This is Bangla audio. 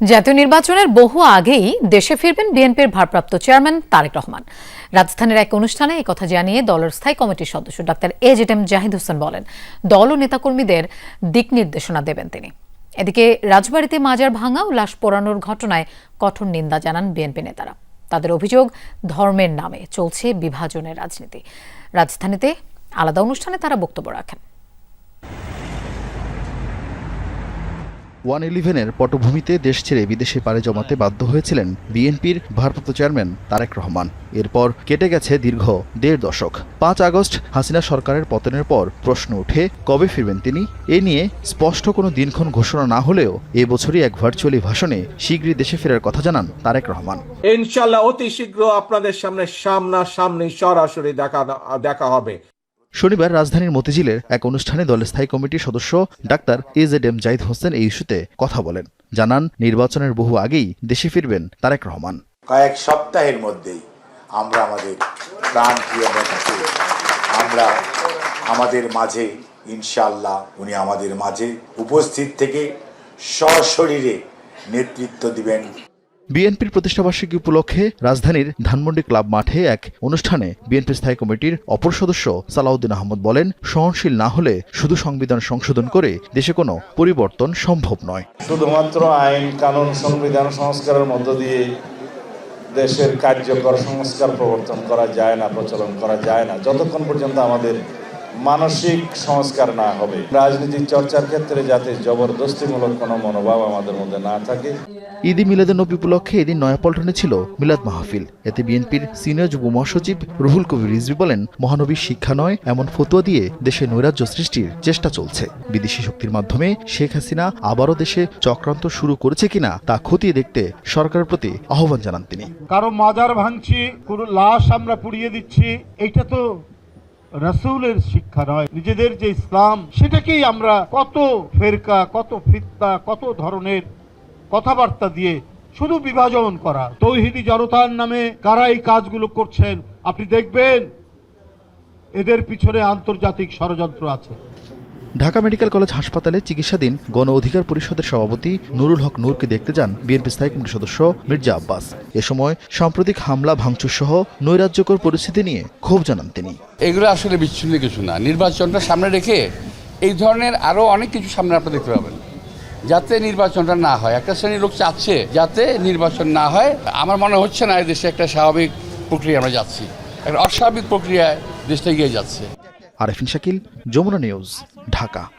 জাতীয় নির্বাচনের বহু আগেই দেশে ফিরবেন বিএনপির ভারপ্রাপ্ত চেয়ারম্যান তারেক রহমান। রাজধানীর এক অনুষ্ঠানে কথা জানিয়ে দলের স্থায়ী কমিটির সদস্য doctor A Z M Zahid Hossain বলেন, দল ও নেতাকর্মীদের দিক নির্দেশনা দেবেন তিনি। এদিকে রাজবাড়িতে মাজার ভাঙা ও লাশ পোড়ানোর ঘটনায় কঠোর নিন্দা জানান বিএনপি নেতারা। তাদের অভিযোগ, ধর্মের নামে চলছে বিভাজনের রাজনীতি। রাজধানীতে আলাদা অনুষ্ঠানে তারা বক্তব্য রাখেন। ওয়ান ইলেভেনের পটভূমিতে দেশ ছেড়ে বিদেশে পাড়ি জমাতে বাধ্য হয়েছিলেন বিএনপির ভারপ্রাপ্ত চেয়ারম্যান তারেক রহমান। এরপর কেটে গেছে দীর্ঘ দেড় দশক। পাঁচ আগস্ট হাসিনা সরকারের পতনের পর প্রশ্ন ওঠে, কবে ফিরবেন তিনি? এ নিয়ে স্পষ্ট কোনো দিনক্ষণ ঘোষণা না হলেও এ বছরই এক ভার্চুয়ালি ভাষণে শীঘ্রই দেশে ফেরার কথা জানান তারেক রহমান। ইনশাল্লাহ অতি শীঘ্র আপনাদের সামনে সামনা সামনি সরাসরি দেখা দেখা হবে। শনিবার রাজধানীর মতিঝিলের এক অনুষ্ঠানে দলের স্থায়ী কমিটির সদস্য doctor A Z M Zahid Hossain এই ইস্যুতে কথা বলেন। জানান, নির্বাচনের বহু আগেই দেশে ফিরবেন তারেক রহমান। কয়েক সপ্তাহের মধ্যেই আমরা আমাদের প্রাণপ্রিয় আমরা আমাদের মাঝে ইনশাল্লাহ উনি আমাদের মাঝে উপস্থিত থেকে সশরীরে নেতৃত্ব দিবেন বিএনপির প্রতিষ্ঠাবার্ষিকী উপলক্ষে রাজধানীর ধানমন্ডি ক্লাব মাঠে এক অনুষ্ঠানে বিএনপি স্থায়ী কমিটির অপর সদস্য সালাউদ্দিন আহমদ বলেন, সহনশীল না হলে শুধু সংবিধান সংশোধন করে দেশে কোনো পরিবর্তন সম্ভব নয়। শুধুমাত্র আইন, কানুন, সংবিধান সংস্কারের মধ্য দিয়ে দেশের কার্যকর সংস্কার প্রবর্তন করা যায় না, প্রচলন করা যায় না। যতক্ষণ পর্যন্ত আমাদের মানসিক সংস্কার না হবে। রাজনীতি চর্চার ক্ষেত্রে যাতে জবরদস্তিমূলক কোনো মনোভাব আমাদের মধ্যে না থাকে। ঈদি মিলাদুন্নবী উপলক্ষে এদিন নয়াপল্টনে ছিল মিলাদ মাহফিল। এতে বিএনপির সিনিয়র যুব মহাসচিব রুহুল কবির রিজভি বলেন মহানবীর শিক্ষা নয় এমন ফতুয়া দিয়ে দেশে নৈরাজ্য সৃষ্টির চেষ্টা চলছে। বিদেশি শক্তির মাধ্যমে শেখ হাসিনা আবারও দেশে চক্রান্ত শুরু করেছে কিনা তা খতিয়ে দেখতে সরকারের প্রতি আহ্বান জানান তিনি। কারও মাজার ভাঙছি কোনো লাশ আমরা পুড়িয়ে দিচ্ছি এটা তো রাসূলের শিক্ষা নয়, নিজেদের যে ইসলাম, সেটাকেই আমরা কত ফেরকা, কত ফিত্তা কত ধরনের কথাবার্তা দিয়ে শুধু বিভাজন করা। তৌহিদি জনতার নামে কারা এই কাজগুলো করছেন, আপনি দেখবেন? এদের পিছনে আন্তর্জাতিক ষড়যন্ত্র আছে। ঢাকা মেডিকেল কলেজ হাসপাতালে চিকিৎসাধীন গণ অধিকার পরিষদের সভাপতি নুরুল হক নূরকে দেখতে যান বিএনপি স্থায়ী কমিটির সদস্য মির্জা আব্বাস। এ সময় সাম্প্রতিক হামলা ভাঙচুর সহ নৈরাজ্যকর পরিস্থিতি নিয়ে ক্ষোভ জানান তিনি। এগুলো আসলে বিচ্ছিন্ন কিছু না। নির্বাচনটা সামনে রেখে এই ধরনের আরও অনেক কিছু সামনে আপনারা দেখতে পাবেন। যাতে নির্বাচনটা না হয়। একটা শ্রেণির লোক চাচ্ছে যাতে নির্বাচন না হয়। আমার মনে হচ্ছে না এই দেশে একটা স্বাভাবিক প্রক্রিয়া আমরা যাচ্ছি। একটা অস্বাভাবিক প্রক্রিয়ায় দেশটা এগিয়ে যাচ্ছে। আরেফিন শাকিল যমুনা নিউজ। ঢাকা।